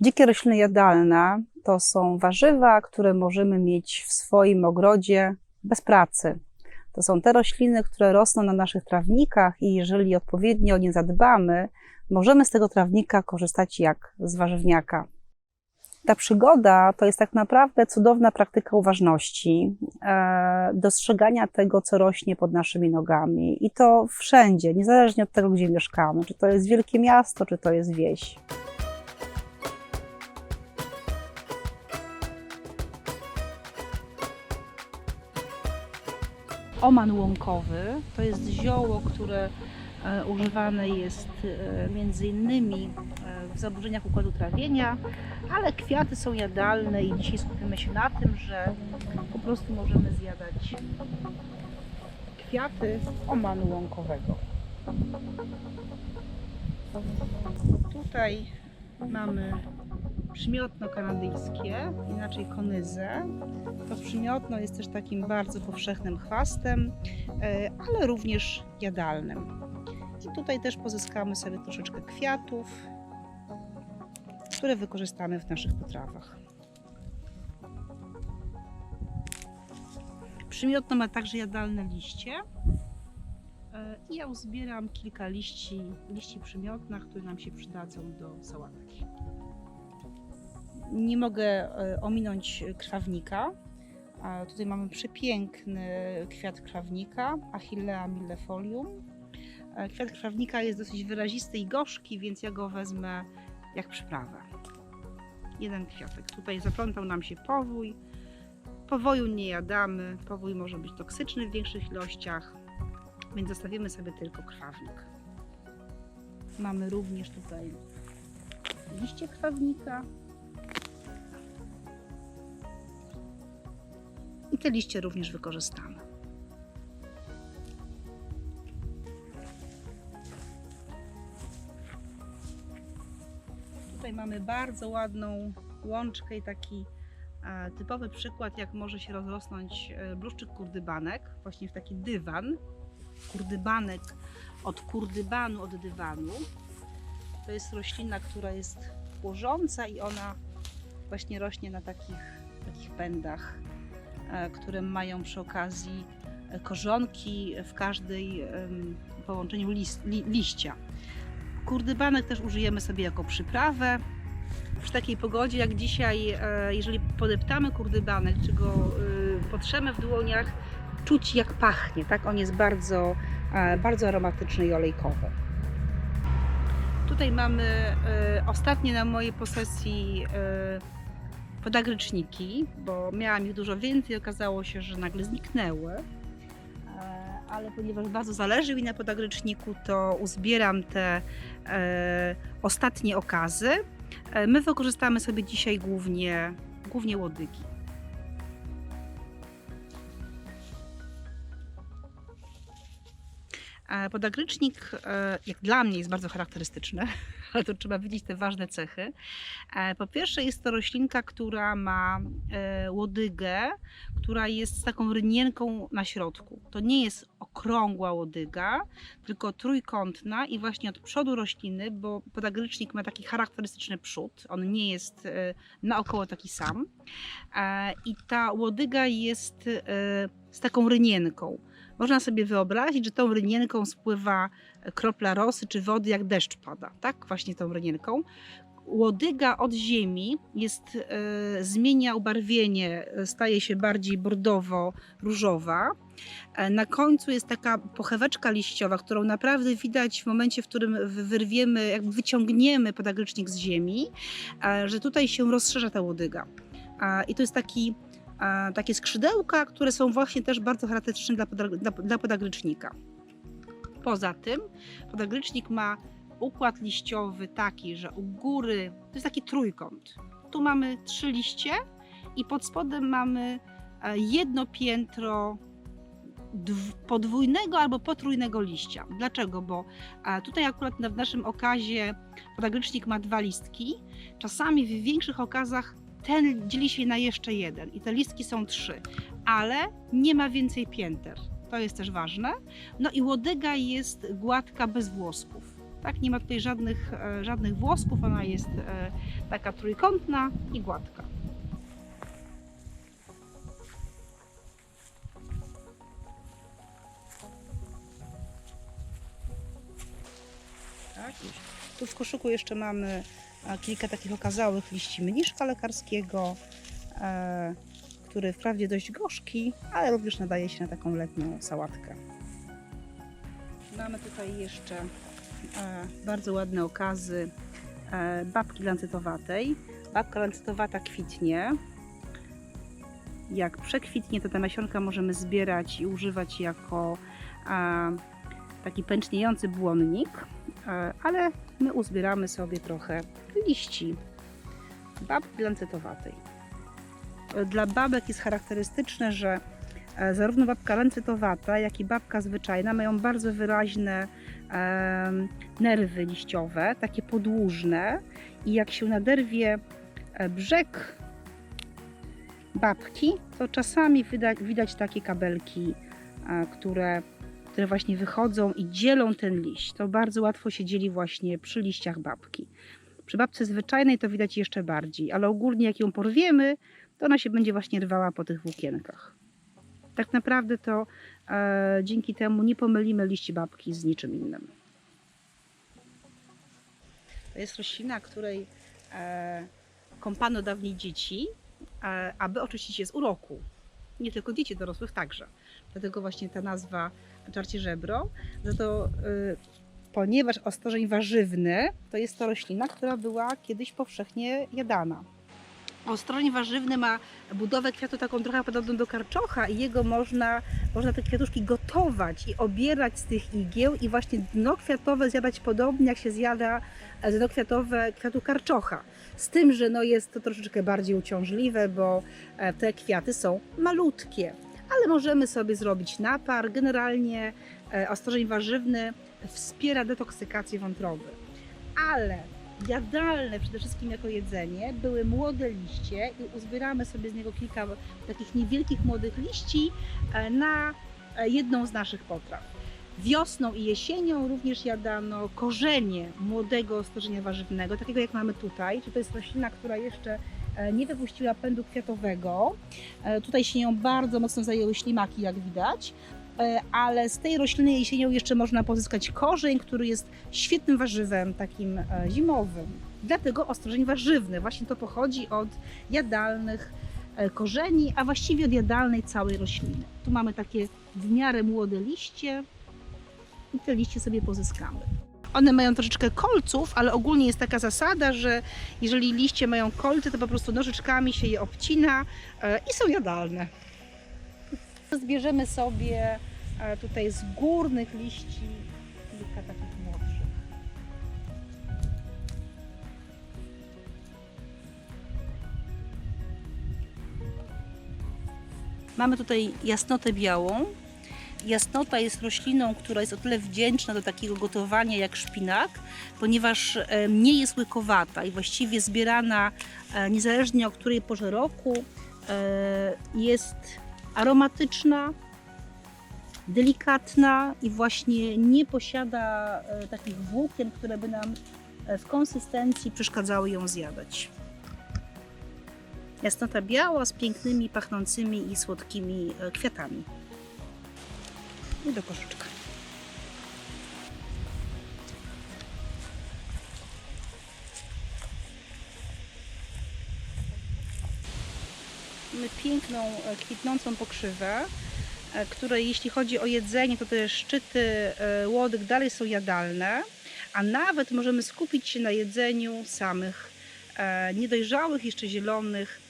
Dzikie rośliny jadalne to są warzywa, które możemy mieć w swoim ogrodzie bez pracy. To są te rośliny, które rosną na naszych trawnikach i jeżeli odpowiednio nie zadbamy, możemy z tego trawnika korzystać jak z warzywniaka. Ta przygoda to jest tak naprawdę cudowna praktyka uważności, e, dostrzegania tego, co rośnie pod naszymi nogami i to wszędzie, niezależnie od tego, gdzie mieszkamy, czy to jest wielkie miasto, czy to jest wieś. Oman łąkowy to jest zioło, które e, używane jest e, między innymi e, w zaburzeniach układu trawienia, ale kwiaty są jadalne i dzisiaj skupimy się na tym, że po prostu możemy zjadać kwiaty omanu łąkowego. Tutaj mamy przymiotno kanadyjskie, inaczej konyzę. To przymiotno jest też takim bardzo powszechnym chwastem, e, ale również jadalnym. I tutaj też pozyskamy sobie troszeczkę kwiatów, które wykorzystamy w naszych potrawach. Przymiotno ma także jadalne liście. E, I ja uzbieram kilka liści, liści przymiotna, które nam się przydadzą do sałatki. Nie mogę e, ominąć krwawnika. A Tutaj mamy przepiękny kwiat krwawnika, Achillea millefolium. E, Kwiat krwawnika jest dosyć wyrazisty i gorzki, więc ja go wezmę jak przyprawę. Jeden kwiatek. Tutaj zaplątał nam się powój. Powoju nie jadamy. Powój może być toksyczny w większych ilościach, więc zostawimy sobie tylko krwawnik. Mamy również tutaj liście krwawnika. I te liście również wykorzystamy. Tutaj mamy bardzo ładną łączkę i taki e, typowy przykład, jak może się rozrosnąć e, bluszczyk kurdybanek, właśnie w taki dywan. Kurdybanek od kurdybanu, od dywanu. To jest roślina, która jest płożąca i ona właśnie rośnie na takich, takich pędach e, które mają przy okazji e, korzonki w każdej połączeniu list, li, liścia. Kurdybanek też użyjemy sobie jako przyprawę. Przy takiej pogodzie jak dzisiaj, e, jeżeli podeptamy kurdybanek, czy go potrzemy w dłoniach, czuć jak pachnie, tak? On jest bardzo, bardzo aromatyczny i olejkowy. Tutaj mamy ostatnie na mojej posesji podagryczniki, bo miałam ich dużo więcej, okazało się, że nagle zniknęły. E, Ale ponieważ bardzo zależy mi na podagryczniku, to uzbieram te e, ostatnie okazy. E, My wykorzystamy sobie dzisiaj głównie, głównie łodygi. Podagrycznik, jak dla mnie, jest bardzo charakterystyczny, to trzeba widzieć te ważne cechy. E, Po pierwsze, jest to roślinka, która ma e, łodygę, która jest z taką rynienką na środku. To nie jest okrągła łodyga, tylko trójkątna i właśnie od przodu rośliny, bo podagrycznik ma taki charakterystyczny przód, on nie jest e, naokoło taki sam. I ta łodyga jest z taką rynienką. Można sobie wyobrazić, że tą rynienką spływa kropla rosy czy wody, jak deszcz pada, tak? Właśnie tą rynienką. Łodyga od ziemi jest, e, zmienia ubarwienie, e, staje się bardziej bordowo-różowa. E, Na końcu jest taka pocheweczka liściowa, którą naprawdę widać w momencie, w którym wy- wyrwiemy, jakby wyciągniemy podagrycznik z ziemi, e, że tutaj się rozszerza ta łodyga. E, I to jest taki takie skrzydełka, które są właśnie też bardzo charakterystyczne dla, podag- dla, dla podagrycznika. Poza tym podagrycznik ma układ liściowy taki, że u góry to jest taki trójkąt. Tu mamy trzy liście i pod spodem mamy e, jedno piętro dw- podwójnego albo potrójnego liścia. Dlaczego? Bo e, tutaj akurat w naszym okazie podagrycznik ma dwa listki. Czasami w większych okazach ten dzieli się na jeszcze jeden i te listki są trzy, ale nie ma więcej pięter. To jest też ważne. No i łodyga jest gładka bez włosków. Tak, nie ma tutaj żadnych, e, żadnych włosków, ona jest e, taka trójkątna i gładka. Tak. Tu w koszyku jeszcze mamy kilka takich okazałych liści mniszka lekarskiego, e, który wprawdzie dość gorzki, ale również nadaje się na taką letnią sałatkę. Mamy tutaj jeszcze e, bardzo ładne okazy e, babki lancytowatej. Babka lancytowata kwitnie. Jak przekwitnie, to te nasionka możemy zbierać i używać jako taki pęczniejący błonnik, ale my uzbieramy sobie trochę liści babki lancytowatej. Dla babek jest charakterystyczne, że e, zarówno babka lancytowata, jak i babka zwyczajna mają bardzo wyraźne nerwy liściowe, takie podłużne i jak się naderwie e, brzeg babki, to czasami widać, widać takie kabelki, e, które, które właśnie wychodzą i dzielą ten liść. To bardzo łatwo się dzieli właśnie przy liściach babki. Przy babce zwyczajnej to widać jeszcze bardziej, ale ogólnie jak ją porwiemy, to ona się będzie właśnie rwała po tych włókienkach. Tak naprawdę to e, dzięki temu nie pomylimy liści babki z niczym innym. To jest roślina, której e, kąpano dawniej dzieci, e, aby oczyścić je z uroku. Nie tylko dzieci, dorosłych także. Dlatego właśnie ta nazwa czarcie żebro. Za to, e, ponieważ ostrożeń warzywny to jest to roślina, która była kiedyś powszechnie jadana. Ostrożeń warzywny ma budowę kwiatu taką trochę podobną do karczocha i jego można, można te kwiatuszki gotować i obierać z tych igieł i właśnie dno kwiatowe zjadać podobnie jak się zjada e, dno kwiatowe kwiatu karczocha. Z tym, że no jest to troszeczkę bardziej uciążliwe, bo e, te kwiaty są malutkie. Ale możemy sobie zrobić napar. Generalnie e, ostrożeń warzywny wspiera detoksykację wątroby. Ale jadalne przede wszystkim jako jedzenie były młode liście i uzbieramy sobie z niego kilka takich niewielkich młodych liści e, na e, jedną z naszych potraw. Wiosną i jesienią również jadano korzenie młodego ostrożenia warzywnego, takiego jak mamy tutaj. Czy to jest roślina, która jeszcze e, nie wypuściła pędu kwiatowego. Tutaj się nią bardzo mocno zajęły ślimaki, jak widać. E, Ale z tej rośliny jesienią jeszcze można pozyskać korzeń, który jest świetnym warzywem, takim e, zimowym. Dlatego ostrożeń warzywny. Właśnie to pochodzi od jadalnych e, korzeni, a właściwie od jadalnej całej rośliny. Tu mamy takie w miarę młode liście i te liście sobie pozyskamy. One mają troszeczkę kolców, ale ogólnie jest taka zasada, że jeżeli liście mają kolce, to po prostu nożyczkami się je obcina i są jadalne. Zbierzemy sobie e, tutaj z górnych liści kilka takich młodszych. Mamy tutaj jasnotę białą. Jasnota jest rośliną, która jest o tyle wdzięczna do takiego gotowania jak szpinak, ponieważ e, nie jest łykowata i właściwie zbierana e, niezależnie o której porze roku jest aromatyczna, delikatna i właśnie nie posiada e, takich włókien, które by nam e, w konsystencji przeszkadzały ją zjadać. Jasnota biała z pięknymi, pachnącymi i słodkimi e, kwiatami. I do koszyczka. Mamy piękną, e, kwitnącą pokrzywę, e, której jeśli chodzi o jedzenie, to te szczyty e, łodyg dalej są jadalne, a nawet możemy skupić się na jedzeniu samych niedojrzałych, jeszcze zielonych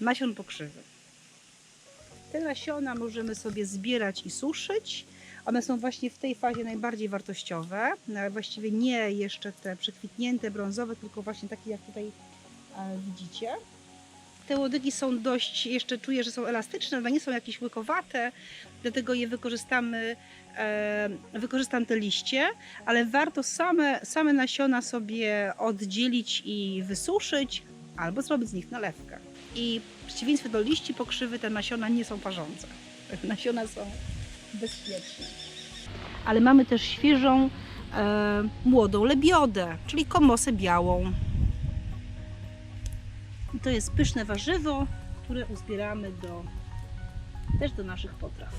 nasion pokrzywy. Te nasiona możemy sobie zbierać i suszyć. One są właśnie w tej fazie najbardziej wartościowe. No, Właściwie nie jeszcze te przekwitnięte, brązowe, tylko właśnie takie jak tutaj widzicie. Te łodygi są dość, jeszcze czuję, że są elastyczne, ale nie są jakieś łykowate, dlatego je wykorzystamy, e, wykorzystam te liście, ale warto same, same nasiona sobie oddzielić i wysuszyć, albo zrobić z nich nalewkę. I w przeciwieństwie do liści pokrzywy te nasiona nie są parzące. Nasiona są bezpieczne. ale mamy też świeżą, e, młodą lebiodę, czyli komosę białą. I to jest pyszne warzywo, które uzbieramy do, też do naszych potraw.